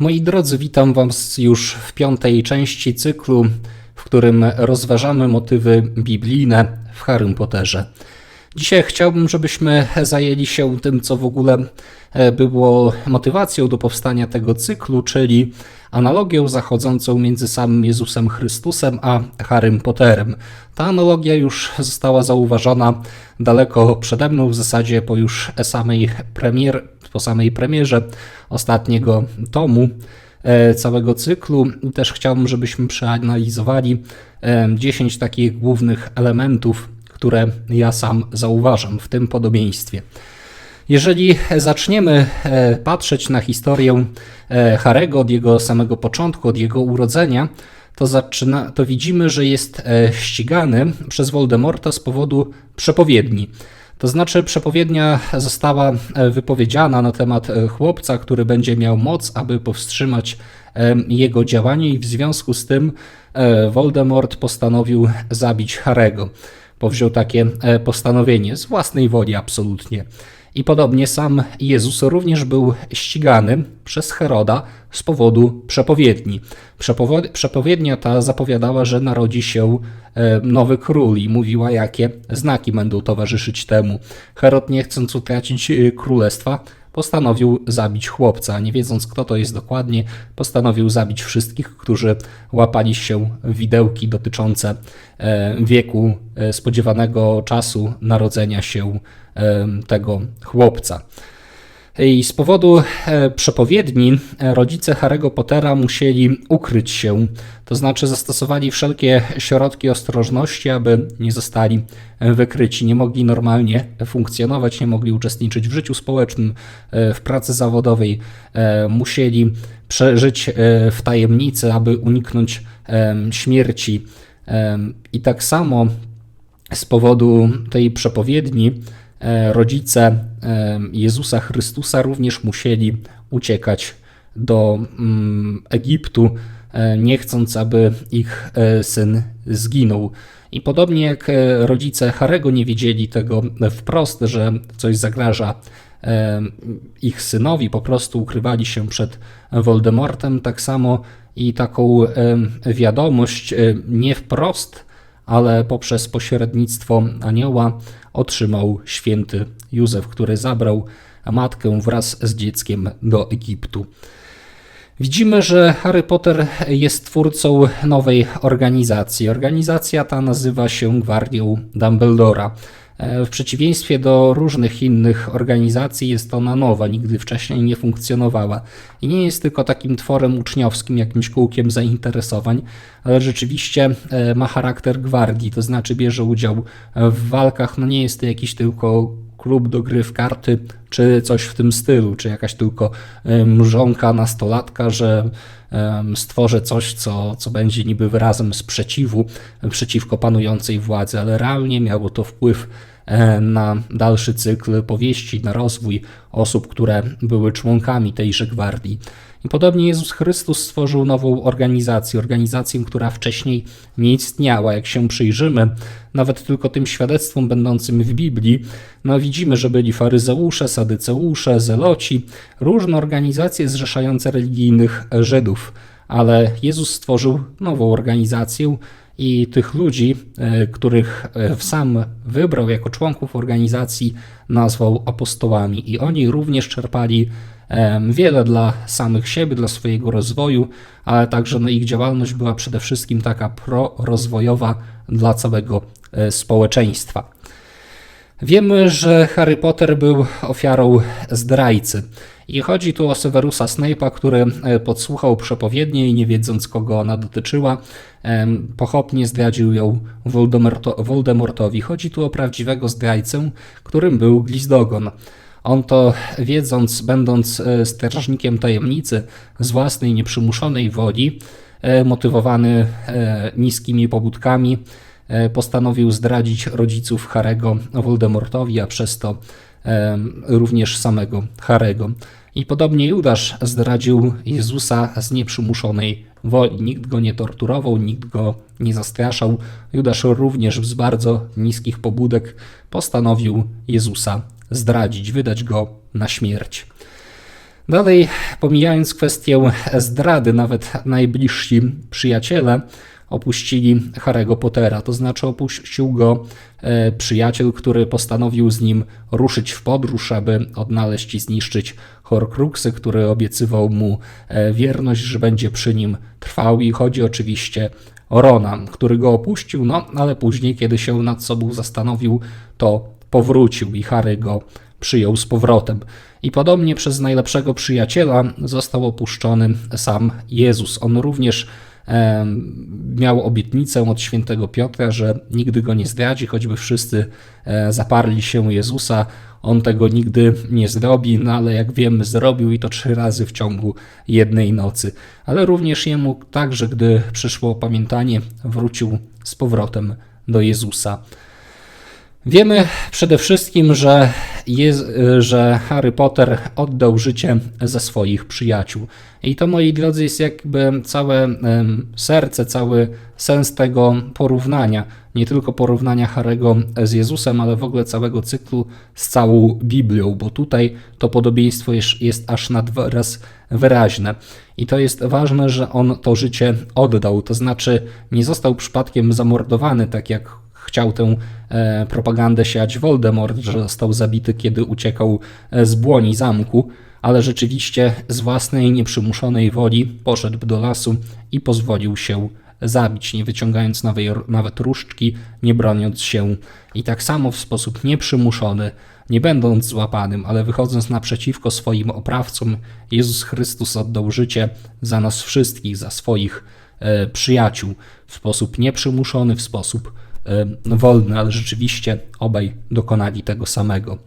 Moi drodzy, witam Was już w piątej części cyklu, w którym rozważamy motywy biblijne w Harrym Potterze. Dzisiaj chciałbym, żebyśmy zajęli się tym, co w ogóle e, było motywacją do powstania tego cyklu, czyli analogią zachodzącą między samym Jezusem Chrystusem a Harrym Potterem. Ta analogia już została zauważona daleko przede mną, w zasadzie po już samej premier, po samej premierze ostatniego tomu e, całego cyklu. Też chciałbym, żebyśmy przeanalizowali 10 e, takich głównych elementów które ja sam zauważam w tym podobieństwie. Jeżeli zaczniemy e, patrzeć na historię e, Harego od jego samego początku, od jego urodzenia, to, zaczyna, to widzimy, że jest e, ścigany przez Voldemorta z powodu przepowiedni. To znaczy, przepowiednia została wypowiedziana na temat chłopca, który będzie miał moc, aby powstrzymać jego działanie, i w związku z tym Voldemort postanowił zabić Harego powziął takie postanowienie z własnej woli absolutnie. I podobnie sam Jezus również był ścigany przez Heroda z powodu przepowiedni. Przepowiednia ta zapowiadała, że narodzi się e, nowy król i mówiła, jakie znaki będą towarzyszyć temu. Herod, nie chcąc utracić e, królestwa, postanowił zabić chłopca. Nie wiedząc, kto to jest dokładnie, postanowił zabić wszystkich, którzy łapali się widełki dotyczące e, wieku e, spodziewanego czasu narodzenia się e, tego chłopca. I z powodu e, przepowiedni e, rodzice Harry'ego Pottera musieli ukryć się, to znaczy zastosowali wszelkie środki ostrożności, aby nie zostali e, wykryci. Nie mogli normalnie funkcjonować, nie mogli uczestniczyć w życiu społecznym, w pracy zawodowej. Musieli przeżyć w tajemnicy, aby uniknąć śmierci. I tak samo z powodu tej przepowiedni rodzice e, Jezusa Chrystusa również musieli uciekać do mm, Egiptu, e, nie chcąc, aby ich syn zginął. I podobnie jak rodzice Harego nie wiedzieli tego wprost, że coś zagraża ich synowi, po prostu ukrywali się przed Voldemortem, tak samo i taką wiadomość nie wprost ale poprzez pośrednictwo anioła otrzymał święty Józef, który zabrał matkę wraz z dzieckiem do Egiptu. Widzimy, że Harry Potter jest twórcą nowej organizacji. Organizacja ta nazywa się Gwardią Dumbledora. E, w przeciwieństwie do różnych innych organizacji jest ona nowa, nigdy wcześniej nie funkcjonowała i nie jest tylko takim tworem uczniowskim, jakimś kółkiem zainteresowań, ale rzeczywiście e, ma charakter gwardii, to znaczy bierze udział w walkach, no nie jest to jakiś tylko klub do gry w karty, czy coś w tym stylu, czy jakaś tylko mrzonka nastolatka, że stworzę coś, co, co będzie niby wyrazem sprzeciwu przeciwko panującej władzy, ale realnie miało to wpływ E, na dalszy cykl powieści, na rozwój osób, które były członkami tejże gwardii. I podobnie Jezus Chrystus stworzył nową organizację, organizację, która wcześniej nie istniała. Jak się przyjrzymy, nawet tylko tym świadectwom będącym w Biblii, no widzimy, że byli faryzeusze, sadyceusze, zeloci, różne organizacje zrzeszające religijnych Żydów. Ale Jezus stworzył nową organizację, i tych ludzi, e, których e, sam wybrał jako członków organizacji, nazwał apostołami. I oni również czerpali wiele dla samych siebie, dla swojego rozwoju, ale także no, ich działalność była przede wszystkim taka prorozwojowa dla całego e, społeczeństwa. Wiemy, że Harry Potter był ofiarą zdrajcy. I chodzi tu o Severusa Snape'a, który e, podsłuchał przepowiednię i nie wiedząc kogo ona dotyczyła, pochopnie zdradził ją Voldemortowi. Chodzi tu o prawdziwego zdrajcę, którym był Glizdogon. On to wiedząc, będąc e, strażnikiem tajemnicy z własnej nieprzymuszonej woli, e, motywowany niskimi pobudkami, postanowił zdradzić rodziców Harego Voldemortowi, a przez to również samego Harego. I podobnie Judasz zdradził Jezusa z nieprzymuszonej woli. Nikt go nie torturował, nikt go nie zastraszał. Judasz również z bardzo niskich pobudek postanowił Jezusa zdradzić, wydać go na śmierć. Dalej, pomijając kwestię zdrady, nawet najbliżsi przyjaciele opuścili Harry'ego Pottera, to znaczy opuścił go e, przyjaciel, który postanowił z nim ruszyć w podróż, aby odnaleźć i zniszczyć Horcruxy, który obiecywał mu e, wierność, że będzie przy nim trwał i chodzi oczywiście o Rona, który go opuścił, no ale później, kiedy się nad sobą zastanowił, to powrócił i Harry go przyjął z powrotem. I podobnie przez najlepszego przyjaciela został opuszczony sam Jezus. On również miał obietnicę od świętego Piotra, że nigdy go nie zdradzi, choćby wszyscy e, zaparli się Jezusa. On tego nigdy nie zrobi, no ale jak wiemy, zrobił i to trzy razy w ciągu jednej nocy. Ale również jemu także, gdy przyszło opamiętanie, wrócił z powrotem do Jezusa. Wiemy przede wszystkim, że, jest, że Harry Potter oddał życie za swoich przyjaciół. I to, moi drodzy, jest jakby całe serce, cały sens tego porównania. Nie tylko porównania Harego z Jezusem, ale w ogóle całego cyklu z całą Biblią, bo tutaj to podobieństwo jest, jest aż na dwa wyraźne. I to jest ważne, że on to życie oddał, to znaczy nie został przypadkiem zamordowany, tak jak chciał tę e, propagandę siać Voldemort, że został zabity, kiedy uciekał e, z błoni zamku, ale rzeczywiście z własnej nieprzymuszonej woli poszedł do lasu i pozwolił się zabić, nie wyciągając nawet różdżki, nie broniąc się. I tak samo w sposób nieprzymuszony, nie będąc złapanym, ale wychodząc naprzeciwko swoim oprawcom, Jezus Chrystus oddał życie za nas wszystkich, za swoich e, przyjaciół, w sposób nieprzymuszony, w sposób wolny, ale rzeczywiście obaj dokonali tego samego.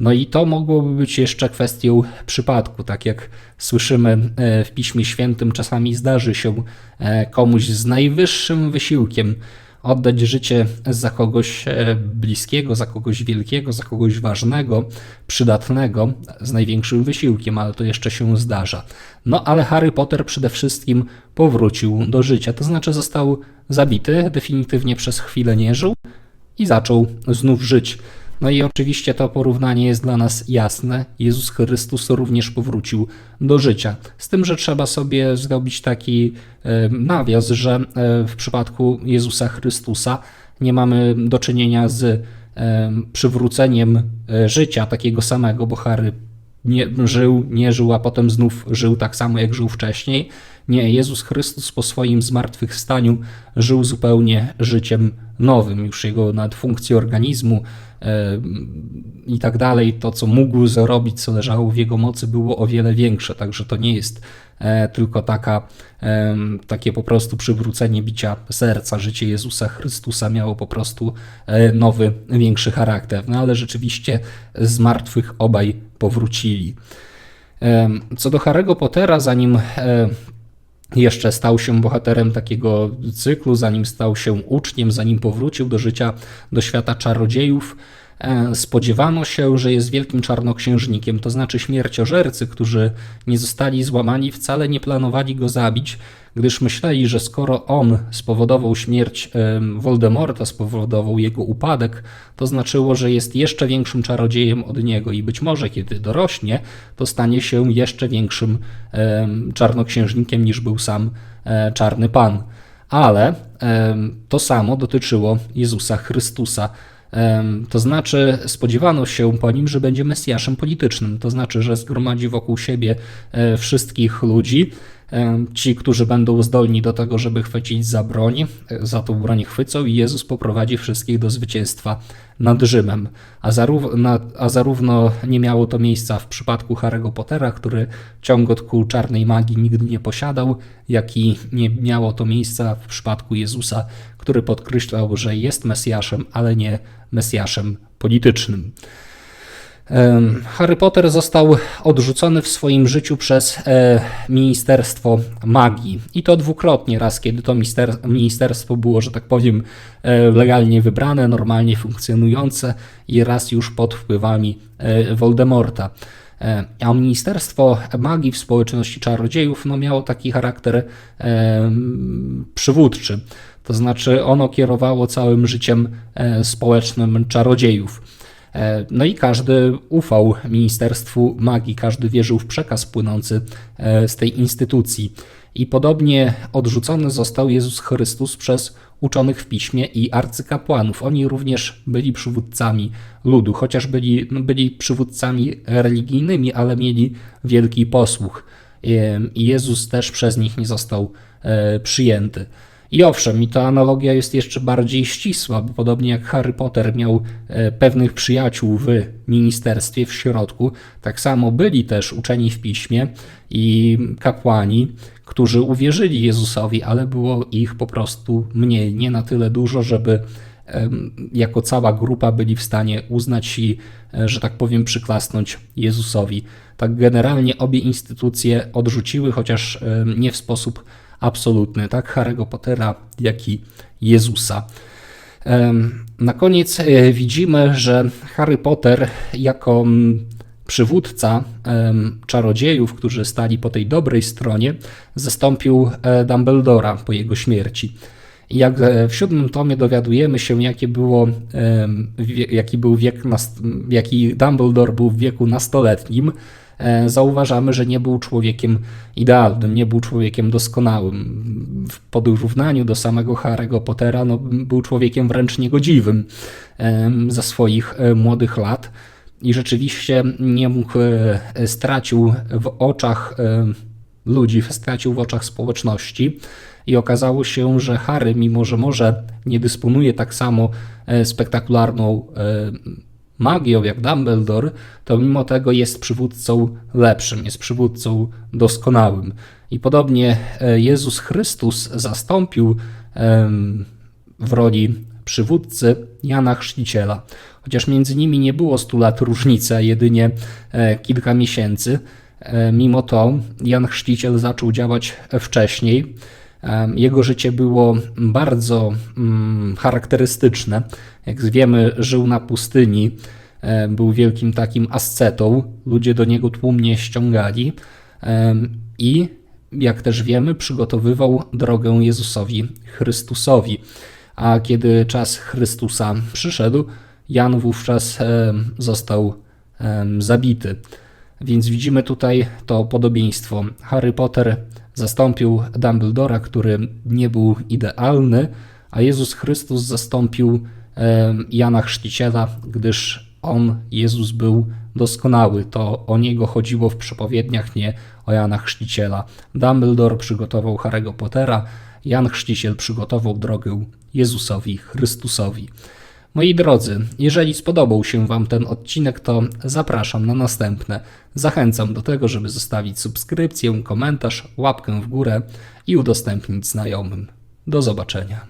No i to mogłoby być jeszcze kwestią przypadku, tak jak słyszymy e, w Piśmie Świętym, czasami zdarzy się e, komuś z najwyższym wysiłkiem oddać życie za kogoś e, bliskiego, za kogoś wielkiego, za kogoś ważnego, przydatnego, z największym wysiłkiem, ale to jeszcze się zdarza. No ale Harry Potter przede wszystkim powrócił do życia, to znaczy został zabity, definitywnie przez chwilę nie żył i zaczął znów żyć. No i oczywiście to porównanie jest dla nas jasne. Jezus Chrystus również powrócił do życia. Z tym, że trzeba sobie zrobić taki e, nawias, że e, w przypadku Jezusa Chrystusa nie mamy do czynienia z e, przywróceniem życia takiego samego, bo Harry nie, żył, nie żył, a potem znów żył tak samo, jak żył wcześniej. Nie, Jezus Chrystus po swoim zmartwychwstaniu żył zupełnie życiem nowym. Już jego nadfunkcje organizmu e, i tak dalej, to co mógł zrobić, co leżało w jego mocy, było o wiele większe. Także to nie jest e, tylko taka, e, takie po prostu przywrócenie bicia serca. Życie Jezusa Chrystusa miało po prostu nowy, większy charakter. No ale rzeczywiście z martwych obaj powrócili. Co do Harry'ego Pottera, zanim jeszcze stał się bohaterem takiego cyklu, zanim stał się uczniem, zanim powrócił do życia, do świata czarodziejów. E, spodziewano się, że jest wielkim czarnoksiężnikiem, to znaczy śmierciożercy, którzy nie zostali złamani, wcale nie planowali go zabić, gdyż myśleli, że skoro on spowodował śmierć Voldemorta, spowodował jego upadek, to znaczyło, że jest jeszcze większym czarodziejem od niego i być może kiedy dorośnie, to stanie się jeszcze większym czarnoksiężnikiem niż był sam e, Czarny Pan. Ale to samo dotyczyło Jezusa Chrystusa. To znaczy, spodziewano się po nim, że będzie Mesjaszem politycznym, to znaczy, że zgromadzi wokół siebie e, wszystkich ludzi, ci, którzy będą zdolni do tego, żeby chwycić za broń, za tą broń chwycą i Jezus poprowadzi wszystkich do zwycięstwa nad Rzymem. A zarówno, a zarówno nie miało to miejsca w przypadku Harry'ego Pottera, który ciągotku czarnej magii nigdy nie posiadał, jak i nie miało to miejsca w przypadku Jezusa, który podkreślał, że jest Mesjaszem, ale nie Mesjaszem politycznym. Harry Potter został odrzucony w swoim życiu przez e, Ministerstwo Magii. I to dwukrotnie. Raz, kiedy to ministerstwo było, że tak powiem, e, legalnie wybrane, normalnie funkcjonujące, i raz już pod wpływami e, Voldemorta. A Ministerstwo Magii w społeczności czarodziejów no, miało taki charakter przywódczy. To znaczy, ono kierowało całym życiem społecznym czarodziejów. E, No i każdy ufał Ministerstwu Magii, każdy wierzył w przekaz płynący e, z tej instytucji. I podobnie odrzucony został Jezus Chrystus przez uczonych w piśmie i arcykapłanów. Oni również byli przywódcami ludu, chociaż byli, no, byli przywódcami religijnymi, ale mieli wielki posłuch. I Jezus też przez nich nie został e, przyjęty. I owszem, i ta analogia jest jeszcze bardziej ścisła, bo podobnie jak Harry Potter miał e, pewnych przyjaciół w ministerstwie, w środku, tak samo byli też uczeni w piśmie i kapłani, którzy uwierzyli Jezusowi, ale było ich po prostu mniej, nie na tyle dużo, żeby jako cała grupa byli w stanie uznać i, e, że tak powiem, przyklasnąć Jezusowi. Tak generalnie obie instytucje odrzuciły, chociaż nie w sposób absolutny, tak Harry'ego Pottera, jak i Jezusa. Na koniec e, widzimy, że Harry Potter jako przywódca czarodziejów, którzy stali po tej dobrej stronie, zastąpił e, Dumbledora po jego śmierci. Jak e, w siódmym tomie dowiadujemy się, jakie było, jaki był wiek, jaki Dumbledore był w wieku nastoletnim, zauważamy, że nie był człowiekiem idealnym, nie był człowiekiem doskonałym. W porównaniu do samego Harry'ego Pottera no, był człowiekiem wręcz niegodziwym za swoich e, młodych lat i rzeczywiście nie mógł, e, stracił w oczach e, ludzi, stracił w oczach społeczności i okazało się, że Harry, mimo że może nie dysponuje tak samo e, spektakularną e, magią jak Dumbledore, to mimo tego jest przywódcą lepszym, jest przywódcą doskonałym. I podobnie e, Jezus Chrystus zastąpił w roli przywódcy Jana Chrzciciela. Chociaż między nimi nie było 100 lat różnicy, a jedynie e, kilka miesięcy, e, mimo to Jan Chrzciciel zaczął działać wcześniej. Jego życie było bardzo mm, charakterystyczne. Jak wiemy, żył na pustyni, był wielkim takim ascetą. Ludzie do niego tłumnie ściągali i, jak też wiemy, przygotowywał drogę Jezusowi Chrystusowi. A kiedy czas Chrystusa przyszedł, Jan wówczas został zabity. Więc widzimy tutaj to podobieństwo. Harry Potter zastąpił Dumbledora, który nie był idealny, a Jezus Chrystus zastąpił Jana Chrzciciela, gdyż on, Jezus, był doskonały. To o niego chodziło w przepowiedniach, nie o Jana Chrzciciela. Dumbledore przygotował Harry'ego Pottera, Jan Chrzciciel przygotował drogę Jezusowi Chrystusowi. Moi drodzy, jeżeli spodobał się Wam ten odcinek, to zapraszam na następne. Zachęcam do tego, żeby zostawić subskrypcję, komentarz, łapkę w górę i udostępnić znajomym. Do zobaczenia.